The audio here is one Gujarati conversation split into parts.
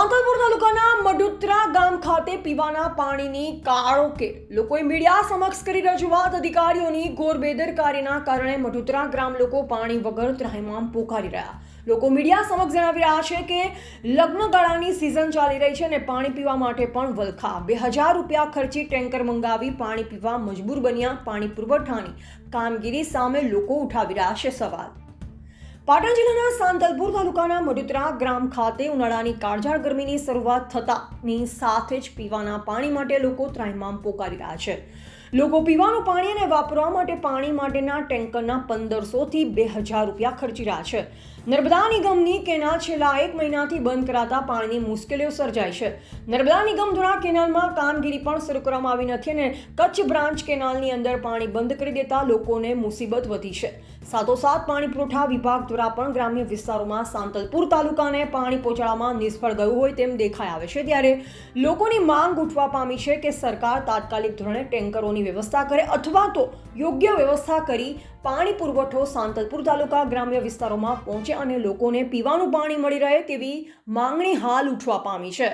સાંતલપુર તાલુકાના મડુત્રા ગામ ખાતે પીવાના પાણીની કાળો કે લોકોએ મીડિયા સમક્ષ કરી રજૂઆત. અધિકારીઓની ઘોર બેદરકારીના કારણે મડુત્રા ગ્રામ લોકો પાણી વગર ત્રાહિમામ પોકારી રહ્યા. લોકો મીડિયા સમક્ષ જણાવી રહ્યા છે કે લગ્નગાળાની સિઝન ચાલી રહી છે અને પાણી પીવા માટે પણ વલખા. બે હજાર રૂપિયા ખર્ચી ટેન્કર મંગાવી પાણી પીવા મજબૂર બન્યા પાણી પુરવઠાની કામગીરી સામે લોકો ઉઠાવી રહ્યા છે સવાલ. પાટણ જિલ્લાના સાંતલપુર તાલુકાના મડુતરા ગ્રામ ખાતે ઉનાળાની કાળઝાળ ગરમીની શરૂઆત થતાની સાથે જ પીવાના પાણી માટે લોકો ત્રાહિમામ પોકારી રહ્યા છે. લોકો પીવાનું પાણી અને વાપરવા માટે પાણી માટેના ટેન્કરના પંદરસોથી બે હજાર રૂપિયા ખર્ચી રહ્યા છે. નર્મદા નિગમની કેનાલ છેલ્લા એક મહિનાથી બંધ કરાતા પાણીની મુશ્કેલીઓ સર્જાય છે. નર્મદા નિગમ દ્વારા કેનાલમાં કામગીરી પણ શરૂ કરવામાં આવી નથી અને કચ્છ બ્રાન્ચ કેનાલની અંદર પાણી બંધ કરી દેતા લોકોને મુસીબત વધી છે. સાથોસાથ પાણી પુરવઠા વિભાગ દ્વારા પણ ગ્રામ્ય વિસ્તારોમાં સાંતલપુર તાલુકાને પાણી પહોંચાડવામાં નિષ્ફળ ગયું હોય તેમ દેખાઈ આવે છે. ત્યારે લોકોની માંગ ઉઠવા પામી છે કે સરકાર તાત્કાલિક ધોરણે ટેન્કરોની વ્યવસ્થા કરે અથવા તો યોગ્ય વ્યવસ્થા કરી પાણી પુરવઠો સાંતલપુર તાલુકા ગ્રામ્ય વિસ્તારોમાં પહોંચે અને લોકોને પીવાનું પાણી મળી રહે તેવી માંગણી હાલ ઉઠવા પામી છે.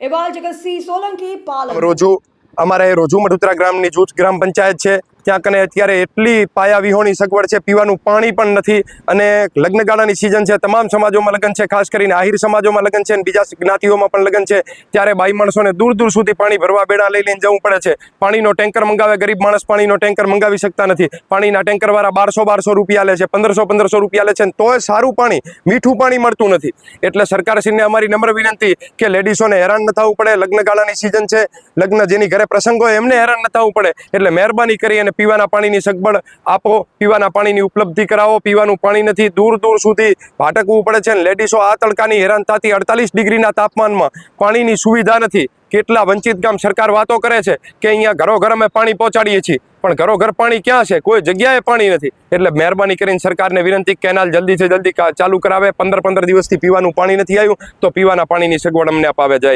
એવા જગતસિંહ સોલંકી પાલ રોજુ અમારે રોજુ મઢુતરા ગ્રામની જૂથ ગ્રામ પંચાયત છે. ત્યાં કને અત્યારે એટલી પાયા વિહોણી સગવડ છે, પીવાનું પાણી પણ નથી અને લગ્નગાળાની સિઝન છે, તમામ સમાજોમાં લગ્ન છે, ખાસ કરીને આહિર સમાજોમાં લગ્ન છે અને બીજા જ્ઞાતિઓમાં પણ લગ્ન છે, ત્યારે બાઈ માણસોને દૂર દૂર સુધી પાણી ભરવા બેડા લઈ લઈને જવું પડે છે. પાણીનો ટેન્કર મંગાવે, ગરીબ માણસ પાણીનો ટેન્કર મંગાવી શકતા નથી. પાણીના ટેન્કરવાળા બારસો બારસો રૂપિયા લે છે, પંદરસો પંદરસો રૂપિયા લે છે તોય સારું પાણી, મીઠું પાણી મળતું નથી. એટલે સરકારશ્રીને અમારી નમ્ર વિનંતી કે લેડીઝોને હેરાન ન થવું પડે, લગ્નગાળાની સિઝન છે, લગ્ન જેની ઘરે પ્રસંગ હોય એમને હેરાન ન થવું પડે. એટલે મહેરબાની કરી અને પીવાના પાણીની સગવડ આપો, પીવાના પાણીની ઉપલબ્ધિ કરાવો, પીવાનું પાણી નથી, દૂર દૂર સુધી ભાટકવું પડે છે અને લેડીસો આ તડકાની હેરાન થતી અડતાલીસ ડિગ્રીના તાપમાનમાં પાણીની સુવિધા નથી. કેટલા વંચિત ગામ સરકાર વાતો કરે છે કે અહીંયા ઘરો ઘર અમે પાણી પહોંચાડીએ છીએ, પણ ઘરો ઘર પાણી ક્યાં છે? કોઈ જગ્યાએ પાણી નથી. એટલે મહેરબાની કરીને સરકારને વિનંતી કેનાલ જલ્દીથી જલ્દી ચાલુ કરાવે, પંદર પંદર દિવસથી પીવાનું પાણી નથી આવ્યું, તો પીવાના પાણીની સગવડ અમને અપાવે. જાય